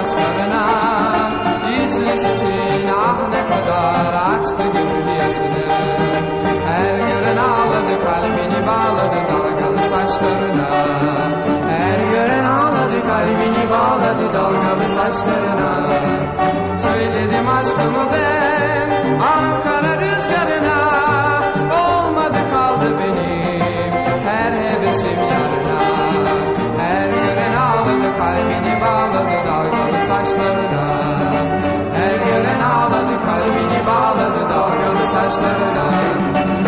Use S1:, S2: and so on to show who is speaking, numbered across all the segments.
S1: aşklarına İçli sesin ah ne kadar açtı gönül yasını. Her gören ağladı kalbini bağladı dalgalı saçlarına. Her gören ağladı kalbini bağladı dalgalı saçlarına dalgalı saçlarına Önce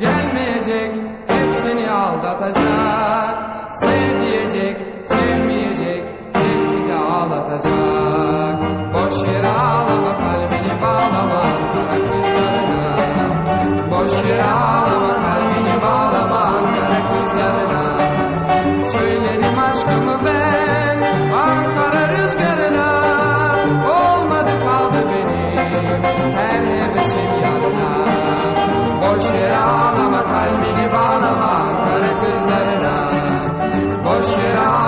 S1: gelmeyecek Hep seni aldatacak. Sev diyecek sevmeyecek Belki de ağlatacak. Boş yere ağlama kalbini bağlama Ankara kızlarına. Boş yere ağlama kalbini bağlama Ankara kızlarına. Söyledim aşkımı ben Ankara rüzgarına. Olmadı kaldı benim Her hevesim yarına Boş yere ağlama Kalbini bağlama kara kızlarına. Boş yere